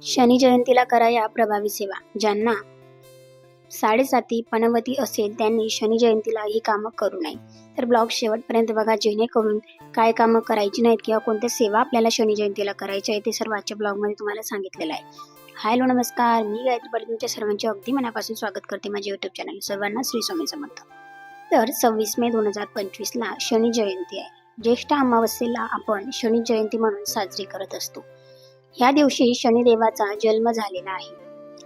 शनी जयंतीला करा या प्रभावी सेवा. ज्यांना साडेसाती पनवती असेल त्यांनी शनी जयंतीला ही कामं करू नये. तर ब्लॉग शेवटपर्यंत बघा जेणेकरून काय कामं करायची नाहीत किंवा कोणत्या सेवा आपल्याला शनी जयंतीला करायच्या आहे ते सर्व आजच्या ब्लॉगमध्ये तुम्हाला सांगितलेलं आहे. हाय हॅलो नमस्कार. मी गायत्री पाटील तुमच्या सर्वांचे अगदी मनापासून स्वागत करते माझे युट्यूब चॅनल सर्वांना श्री स्वामी समर्थ. तर सव्वीस मे दोन हजार पंचवीसला शनी जयंती आहे. ज्येष्ठ अमावस्येला आपण शनी जयंती म्हणून साजरी करत असतो. ह्या दिवशी शनिदेवाचा जन्म झालेला आहे.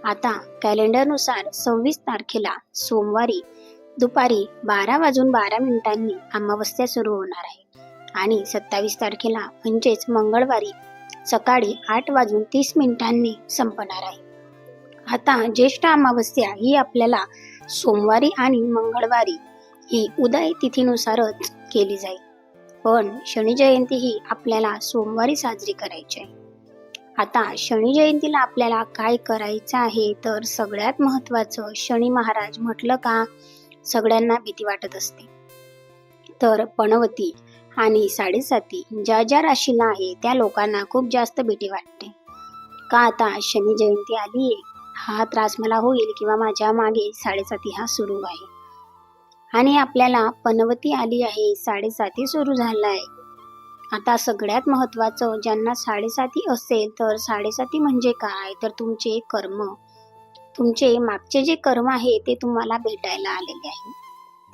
आता कॅलेंडरनुसार सव्वीस तारखेला सोमवारी दुपारी बारा वाजून बारा मिनिटांनी अमावस्या सुरू होणार आहे. आणि सत्तावीस तारखेला म्हणजेच मंगळवारी सकाळी आठ वाजून तीस मिनिटांनी संपणार आहे. आता ज्येष्ठ अमावस्या ही आपल्याला सोमवारी आणि मंगळवारी ही उदय तिथीनुसारच केली जाईल. पण शनी जयंती ही आपल्याला सोमवारी साजरी करायची आहे. आता शनी जयंतीला आपल्याला काय करायचं आहे तर सगळ्यात महत्वाचं शनी महाराज म्हटलं का सगळ्यांना भीती वाटत असते. तर पणवती आणि साडेसाती ज्या ज्या राशीला आहे त्या लोकांना खूप जास्त भीती वाटते. का आता शनी जयंती आली आहे हा त्रास मला होईल किंवा माझ्या मागे साडेसाती हा सुरू आहे. आणि आपल्याला पनवती आली आहे साडेसाती सुरू झाला आहे आता सगळ्यात महत्त्वाचं ज्यांना साडेसाती असेल तर साडेसाती म्हणजे काय? तर तुमचे कर्म. तुमचे मागचे जे कर्म आहे ते तुम्हाला भेटायला आलेले आहे.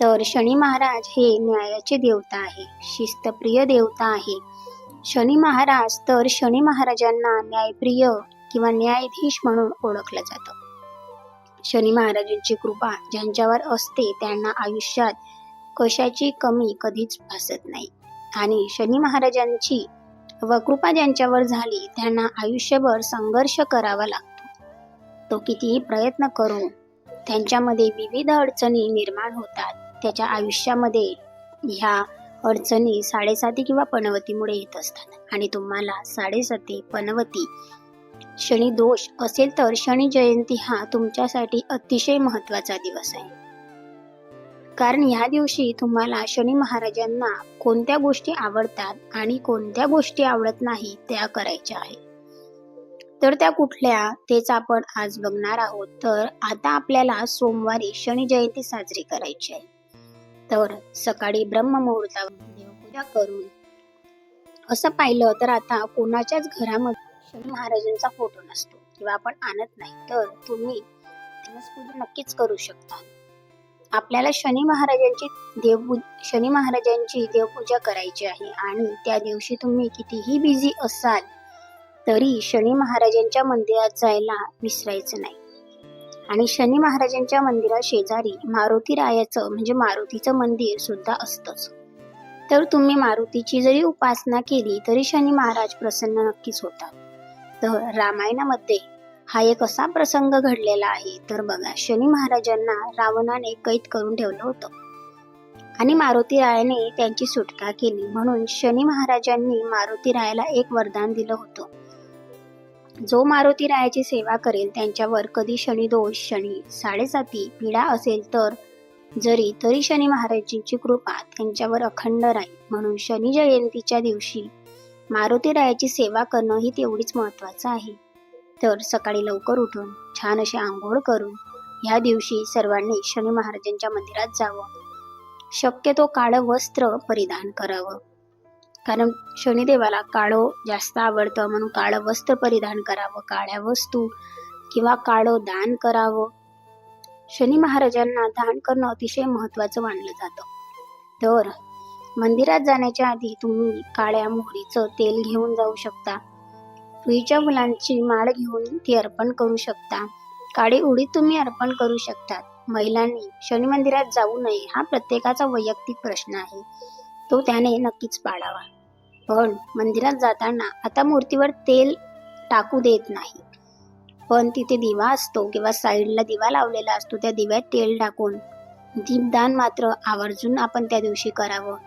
तर शनी महाराज हे न्यायाचे देवता आहे शिस्तप्रिय देवता आहे. शनी महाराज तर शनी महाराजांना न्यायप्रिय किंवा न्यायाधीश म्हणून ओळखलं जातं. शनी महाराजांची कृपा ज्यांच्यावर असते त्यांना आयुष्यात कशाची कमी कधीच भासत नाही. आणि शनी महाराजांची व कृपा ज्यांच्यावर झाली त्यांना आयुष्यभर संघर्ष करावा लागतो. तो कितीही प्रयत्न करून त्यांच्यामध्ये विविध अडचणी निर्माण होतात. त्याच्या आयुष्यामध्ये ह्या अडचणी साडेसाती किंवा पनवतीमुळे येत असतात. आणि तुम्हाला साडेसाती पनवती शनी दोष असेल तर शनी जयंती हा तुमच्यासाठी अतिशय महत्त्वाचा दिवस आहे. कारण ह्या दिवशी तुम्हाला शनी महाराजांना कोणत्या गोष्टी आवडतात आणि कोणत्या गोष्टी आवडत नाही त्या करायच्या आहेत. तर त्या कुठल्या तेच आपण आज बघणार आहोत. तर आता आपल्याला सोमवारी शनी जयंती साजरी करायची आहे. तर सकाळी ब्रह्ममुहूर्तावर देवपूजा करून असं पाहिलं तर आता कोणाच्याच घरामध्ये शनी महाराजांचा फोटो नसतो किंवा आपण आणत नाही तर तुम्ही नक्कीच करू शकता. आपल्याला शनी महाराजांची देवपू शनी महाराजांची देवपूजा करायची आहे. आणि त्या दिवशी तुम्ही कितीही बिझी असाल तरी शनी महाराजांच्या मंदिरात जायला विसरायचं नाही. आणि शनी महाराजांच्या मंदिरा शेजारी मारुती रायाचं म्हणजे मारुतीचं मंदिर सुद्धा असतंच. तर तुम्ही मारुतीची जरी उपासना केली तरी शनी महाराज प्रसन्न नक्कीच होतात. तर रामायणामध्ये हा एक असा प्रसंग घडलेला आहे. तर बघा शनी महाराजांना रावणाने कैद करून ठेवलं होतं. आणि मारुती रायाने त्यांची सुटका केली. म्हणून शनी महाराजांनी मारुती रायाला एक वरदान दिलं होतं. जो मारुती रायाची सेवा करेल त्यांच्यावर कधी शनी दोष शनी साडेसाती पीडा असेल तर जरी तरी शनी महाराजांची कृपा त्यांच्यावर अखंड राहील. म्हणून शनी जयंतीच्या दिवशी मारुती रायाची सेवा करणं ही तेवढीच महत्वाचं आहे. तर सकाळी लवकर उठून छान अशी आंघोळ करून ह्या दिवशी सर्वांनी शनी महाराजांच्या मंदिरात जावं. शक्यतो काळं वस्त्र परिधान करावं. कारण शनिदेवाला काळं जास्त आवडतं म्हणून काळं वस्त्र परिधान करावं काळ्या वस्तू किंवा काळं दान करावं. शनी महाराजांना दान करणं अतिशय महत्वाचं मानलं जातं. तर मंदिरात जाण्याच्या आधी तुम्ही काळ्या मोहरीचं तेल घेऊन जाऊ शकता. रुईच्या फुलांची माळ घेऊन ती अर्पण करू शकता. काळी उडी तुम्ही अर्पण करू शकतात. महिलांनी शनी मंदिरात जाऊ नये हा प्रत्येकाचा वैयक्तिक प्रश्न आहे. तो त्याने नक्कीच पाळावा. पण मंदिरात जाताना आता मूर्तीवर तेल टाकू देत नाही. पण तिथे दिवा असतो किंवा साईडला दिवा लावलेला असतो त्या दिव्यात तेल टाकून. दीपदान मात्र आवर्जून आपण त्या दिवशी करावं.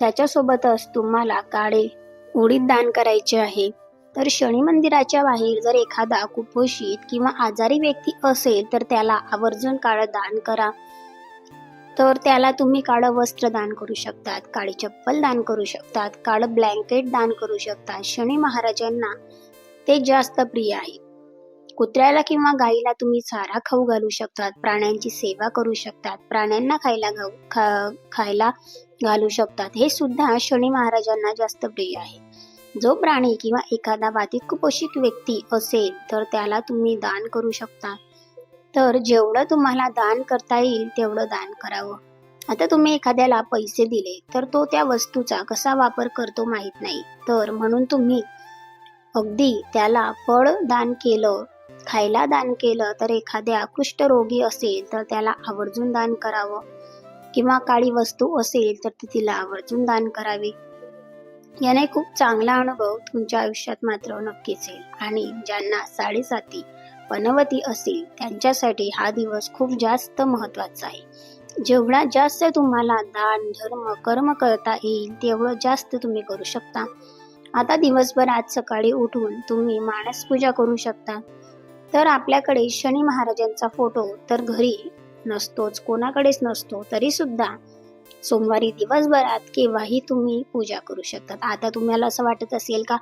त्याच्यासोबतच तुम्हाला काळे उडीद दान करायचे आहे. तर शनी मंदिराच्या बाहेर जर एखादा कुपोषित किंवा आजारी व्यक्ती असेल तर त्याला आवर्जून काळं दान करा. तर त्याला तुम्ही काळं वस्त्र दान करू शकतात काळी चप्पल दान करू शकतात काळं ब्लँकेट दान करू शकतात. शनी महाराजांना ते जास्त प्रिय आहे. कुत्र्याला किंवा गाईला तुम्ही चारा खाऊ घालू शकतात प्राण्यांची सेवा करू शकतात प्राण्यांना खायला घाऊ खा खायला घालू शकतात. हे सुद्धा शनी महाराजांना जास्त प्रिय आहे. जो प्राणी किंवा एखादा बाधित व्यक्ती असेल तर त्याला तुम्ही दान करू शकता. तर जेवढं तुम्हाला दान करता येईल तेवढं दान करावं. आता तुम्ही एखाद्याला पैसे दिले तर तो त्या वस्तूचा कसा वापर करतो माहीत नाही. तर म्हणून तुम्ही अगदी त्याला फळ दान केलं खायला दान केलं तर एखाद्या कुष्ठरोगी असेल तर त्याला आवर्जून दान करावं. किंवा काळी वस्तू असेल तर ती तिला आवर्जून दान करावी. याने खूप चांगला अनुभव तुमच्या आयुष्यात मात्र नक्कीच येईल. आणि ज्यांना साडेसाती पनवती असेल त्यांच्यासाठी हा दिवस खूप जास्त महत्त्वाचा आहे. जेवढा जास्त तुम्हाला दान धर्म कर्म करता येईल तेवढं जास्त तुम्ही करू शकता. आता दिवसभर आज सकाळी उठून तुम्ही मानस पूजा करू शकता. तर आपल्याकडे शनी महाराजांचा फोटो तर घरी नसतोच कोणाकडेच नसतो तरी सुद्धा सोमवारी दिवसभरात केव्हाही तुम्ही पूजा करू शकतात. आता तुम्हाला असं वाटत असेल का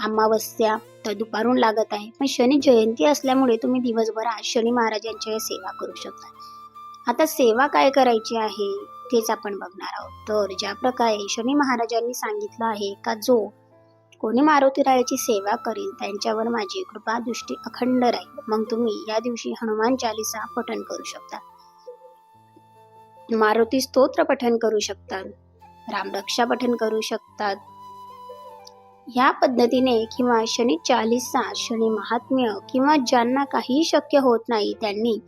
अमावस्या तर दुपारून लागत आहे. पण शनी जयंती असल्यामुळे तुम्ही दिवसभरात शनी महाराजांच्या सेवा करू शकता. आता सेवा काय करायची आहे तेच आपण बघणार आहोत. तर ज्या प्रकारे शनी महाराजांनी सांगितलं आहे का जो कोणी मारुती रायाची सेवा करील त्यांच्यावर माझी कृपा दृष्टी अखंड राहील. मग तुम्ही या दिवशी हनुमान चालिसा पठण करू शकता. मारुती स्तोत्र पठन करू शकतात. रामरक्षा पठन करू शकतात. ह्या पद्धतीने किंवा शनी चालिसा शनी महात्म्य किंवा ज्यांना काही शक्य होत नाही त्यांनी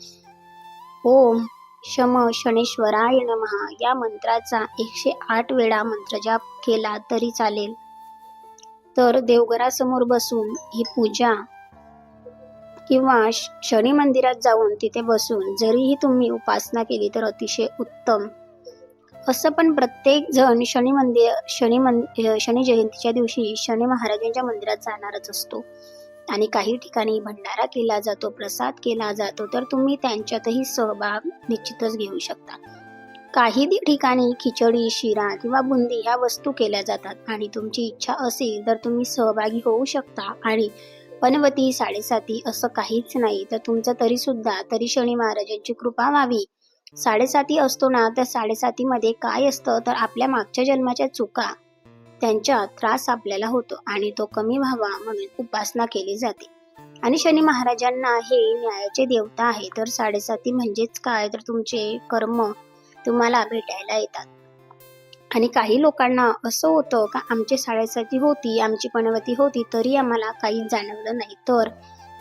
ओम शम शनेश्वराय महा या मंत्राचा एकशे आठ वेळा मंत्र जाप केला तरी चालेल. तर देवघरासमोर बसून ही पूजा किंवा श- शनी मंदिरात जाऊन तिथे बसून जरीही तुम्ही उपासना केली तर अतिशय उत्तम. असं पण प्रत्येक जण शनी मंदिर शनी मन शनी जयंतीच्या दिवशी शनी महाराजांच्या मंदिरात जाणारच असतो. आणि काही ठिकाणी भंडारा केला जातो प्रसाद केला जातो तर तुम्ही त्यांच्यातही सहभाग निश्चितच घेऊ शकता. काही ठिकाणी खिचडी शिरा किंवा बुंदी ह्या वस्तू केल्या जातात. आणि तुमची इच्छा असेल तर तुम्ही सहभागी होऊ शकता आणि पनवती साडेसाती असं काहीच नाही. तर तुमचं तरी सुद्धा तरी शनी महाराजांची कृपा व्हावी. साडेसाती असतो ना त्या साडेसातीमध्ये काय असतं? तर आपल्या मागच्या जन्माच्या चुका. त्यांचा त्रास आपल्याला होतो आणि तो कमी व्हावा म्हणून उपासना केली जाते. आणि शनी महाराजांना हे न्यायाचे देवता आहे. तर साडेसाती म्हणजेच काय? तर तुमचे कर्म तुम्हाला भेटायला येतात. आणि काही लोकांना असं होतं का आमची साडेसाती होती आमची पणवती होती तरी आम्हाला काही जाणवलं नाही. तर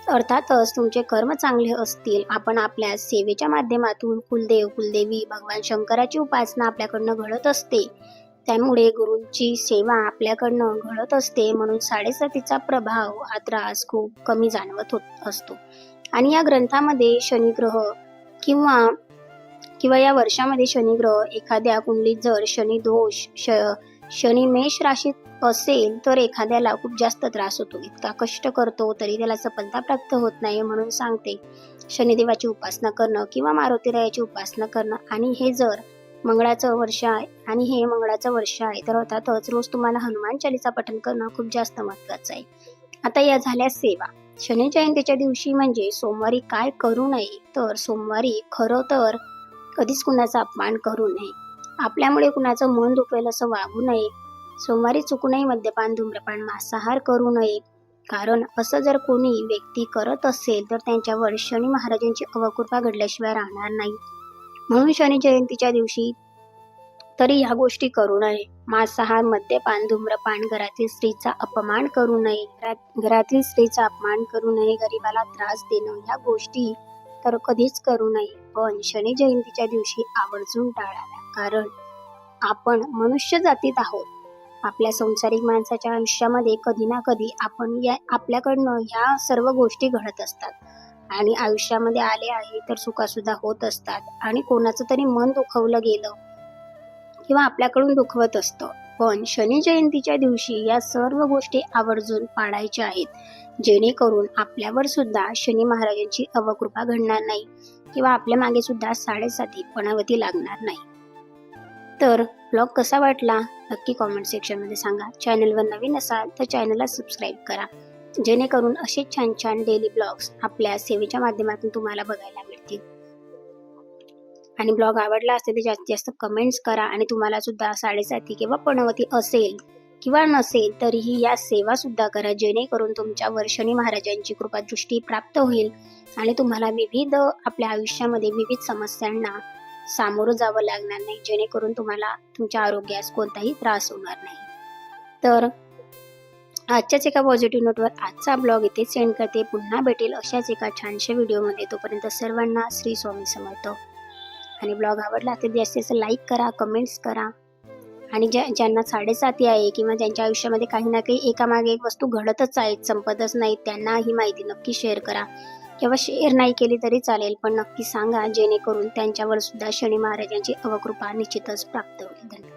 अर्थातच तुमचे कर्म चांगले असतील. आपण आपल्या सेवेच्या माध्यमातून कुलदेव कुलदेवी भगवान शंकराची उपासना आपल्याकडनं घडत असते. त्यामुळे गुरूंची सेवा आपल्याकडनं घडत असते. म्हणून साडेसातीचा प्रभाव हा त्रास खूप कमी जाणवत होत असतो. आणि या ग्रंथामध्ये शनिग्रह किंवा किंवा या वर्षामध्ये शनिग्रह एखाद्या कुंडलीत जर शनी दोष श शनी मेष राशीत असेल तर एखाद्याला खूप जास्त त्रास होतो. इतका कष्ट करतो तरी त्याला सफलता प्राप्त होत नाही म्हणून सांगते. शनिदेवाची उपासना करणं किंवा मारुतीरायाची उपासना करणं आणि हे जर मंगळाचं वर्ष आहे आणि हे मंगळाचं वर्ष आहे तर अर्थातच रोज तुम्हाला हनुमान चालीसा पठण करणं खूप जास्त महत्वाचं आहे. आता या झाल्या सेवा. शनी जयंतीच्या दिवशी म्हणजे सोमवारी काय करू नये? तर सोमवारी खरं तर कधीच कुणाचा अपमान करू नये. आपल्यामुळे कुणाचं मन दुखेल असं वागू नये. सोमवारी चुकूनही मद्यपान धूम्रपान मांसाहार करू नये. कारण असं जर कोणी व्यक्ती करत असेल तर त्यांच्यावर शनी महाराजांची अवकृपा घडल्याशिवाय राहणार नाही. म्हणून शनी जयंतीच्या दिवशी तरी ह्या गोष्टी करू नये. मांसाहार मद्यपान धूम्रपान घरातील स्त्रीचा अपमान करू नये. घरात- घरातील स्त्रीचा अपमान करू नये. गरीबाला त्रास देणं ह्या गोष्टी तर कधीच करू नये. पण शनी जयंतीच्या दिवशी आवर्जून टाळाव्या. कारण आपण मनुष्य जातीत आहोत. आपल्या संसारिक माणसाच्या आयुष्यामध्ये कधी ना कधी आपण या आपल्याकडनं ह्या सर्व गोष्टी घडत असतात. आणि आयुष्यामध्ये आले आहे तर सुखासुद्धा होत असतात. आणि कोणाचं तरी मन दुखवलं गेलं किंवा आपल्याकडून दुखवत असतं. पण शनी जयंतीच्या दिवशी या सर्व गोष्टी आवर्जून पाळायच्या आहेत. जेणेकरून आपल्यावर सुद्धा शनी महाराजांची अवकृपा घडणार नाही. किंवा आपल्या मागे सुद्धा साडेसाती पणावती लागणार नाही. तर ब्लॉग कसा वाटला? नक्की कॉमेंट सेक्शनमध्ये सांगा. चॅनलवर नवीन असाल तर चॅनलला सबस्क्राईब करा. जेणेकरून असे छान छान डेली ब्लॉग्स आपल्या सेवेच्या माध्यमातून तुम्हाला बघायला मिळतील. आणि ब्लॉग आवडला असेल तर जास्तीत जास्त कमेंट्स करा आणि तुम्हाला सुद्धा साडेसाती किंवा पणवती असेल किंवा नसेल तरीही या सेवा सुद्धा करा. जेणेकरून तुमच्यावर शनी महाराजांची कृपा दृष्टी प्राप्त होईल आणि तुम्हाला विविध आपल्या आयुष्यामध्ये विविध समस्यांना सामोरं जावं लागणार नाही. जेणेकरून तुम्हाला तुमच्या आरोग्यास कोणताही त्रास होणार नाही. तर आजच्याच एका पॉझिटिव्ह नोटवर आजचा ब्लॉग इथे सेंड करते. पुन्हा भेटेल अशाच एका छानशा व्हिडिओमध्ये तोपर्यंत सर्वांना श्री स्वामी समर्थ. आणि ब्लॉग आवडला तर जास्तीत जास्त लाईक करा कमेंट्स करा. आणि ज्या ज्यांना साडेसाती आहे किंवा ज्यांच्या आयुष्यामध्ये काही ना काही एकामागे एक वस्तू घडतच आहेत संपतच नाहीत त्यांना ही माहिती नक्की शेअर करा. किंवा शेअर नाही केली तरी चालेल पण नक्की सांगा जेणेकरून त्यांच्यावर सुद्धा शनी महाराजांची अवकृपा निश्चितच प्राप्त होईल. धन्यवाद.